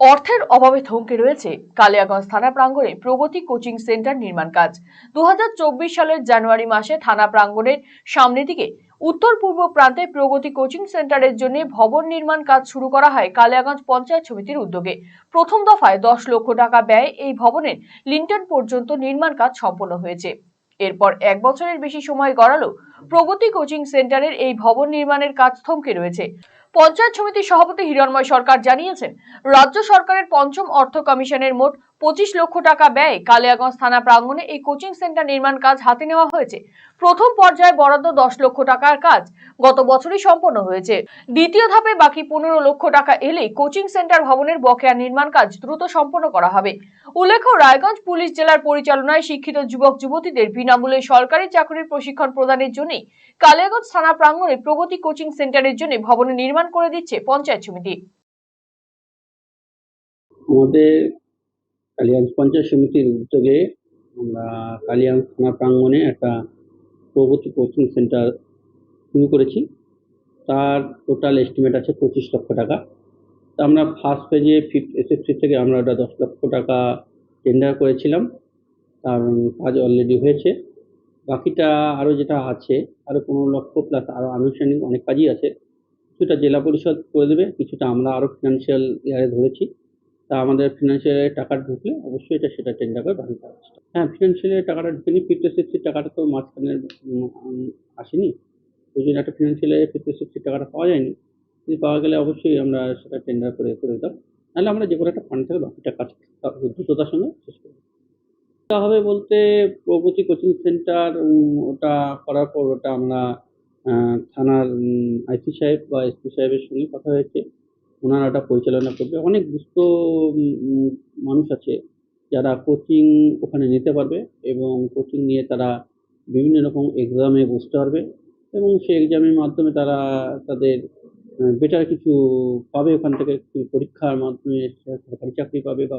অর্থের অভাবে থমকে রয়েছে কালিয়াগঞ্জ থানা প্রাঙ্গণে প্রগতি কোচিং সেন্টার নির্মাণ কাজ। দু সালের জানুয়ারি মাসে থানা প্রাঙ্গণের সামনের দিকে উত্তর পূর্ব প্রান্তে প্রগতি কোচিং সেন্টারের জন্য ভবন নির্মাণ কাজ শুরু করা হয় কালিয়াগঞ্জ পঞ্চায়েত সমিতির উদ্যোগে। প্রথম দফায় দশ লক্ষ টাকা ব্যয়ে এই ভবনের লিন্টন পর্যন্ত নির্মাণ কাজ সম্পন্ন হয়েছে। এরপর এক বছরের বেশি সময় গড়ালো প্রগতি কোচিং সেন্টারের এই ভবন নির্মাণের কাজ থমকে রয়েছে। পঞ্চায়েত সমিতির সভাপতি হিরণময় সরকার জানিয়েছেন, রাজ্য সরকারের পঞ্চম অর্থ কমিশনের মোট পঁচিশ লক্ষ টাকা ব্যয়ে কালিয়াগঞ্জ থানা প্রাঙ্গণে এই কোচিং সেন্টার নির্মাণ কাজ হাতে নেওয়া হয়েছে। প্রথম পর্যায়ে বরাদ্দ দশ লক্ষ টাকার কাজ গত বছরই সম্পন্ন হয়েছে। দ্বিতীয় ধাপে বাকি পনেরো লক্ষ টাকা এলেই কোচিং সেন্টার ভবনের বকেয়া নির্মাণ কাজ দ্রুত সম্পন্ন করা হবে। উল্লেখ্য, রায়গঞ্জ পুলিশ জেলার পরিচালনায় শিক্ষিত যুবক যুবতীদের বিনামূল্যে সরকারি চাকরির প্রশিক্ষণ প্রদানের জন্যই কালিয়াগঞ্জ থানা প্রাঙ্গণে প্রগতি কোচিং সেন্টারের জন্য ভবনের নির্মাণ করে দিচ্ছে পঞ্চায়েত সমিতি। আমাদের কালিয়াগঞ্জ পঞ্চায়েত সমিতির উদ্যোগে আমরা কালিয়াগঞ্জ থানা প্রাঙ্গণে একটা প্রগতি কোচিং সেন্টার শুরু করেছি। তার টোটাল এস্টিমেট আছে পঁচিশ লক্ষ টাকা। তা আমরা ফার্স্ট পেজে ফিফথ এসএসসি থেকে আমরা ওটা দশ লক্ষ টাকা টেন্ডার করেছিলাম। তার কাজ অলরেডি হয়েছে। বাকিটা আরও যেটা আছে আরও পনেরো লক্ষ প্লাস আরও আনুষ্ঠানিক অনেক কাজই আছে। কিছুটা জেলা পরিষদ করে দেবে কিছুটা আমরা আরও ফিনান্সিয়াল ইয়ারে ধরেছি। তা আমাদের ফিনান্সিয়াল টাকা ঢুকলে অবশ্যই এটা সেটা টেন্ডার করে চেষ্টা হ্যাঁ ফিনান্সিয়াল টাকাটা ঢুকেনি ফিফটি সিক্সটির টাকাটা তো উম, আসেনি। ওই জন্য একটা ফিনান্সিয়াল ফিফটি সিক্সটির টাকাটা পাওয়া যায়নি। যদি পাওয়া গেলে অবশ্যই আমরা সেটা টেন্ডার করে করে দিতাম নাহলে আমরা যে কোনো একটা ফান্ড থেকে বাকিটা কাজ দ্রুততার সঙ্গে শেষ করি তা হবে বলতে প্রগতি কোচিং সেন্টার ওটা করার পর ওটা আমরা থানার আইসি সাহেব বা এসপি সাহেবের সঙ্গে কথা হয়েছে। ওনারা ওটা পরিচালনা করবে। অনেক দুস্থ মানুষ আছে যারা কোচিং ওখানে নিতে পারবে এবং কোচিং নিয়ে তারা বিভিন্ন রকম এক্সামে বসতে পারবে এবং সেই এক্সামের মাধ্যমে তারা তাদের বেটার কিছু পাবে। ওখান থেকে পরীক্ষার মাধ্যমে সরকারি চাকরি পাবে বা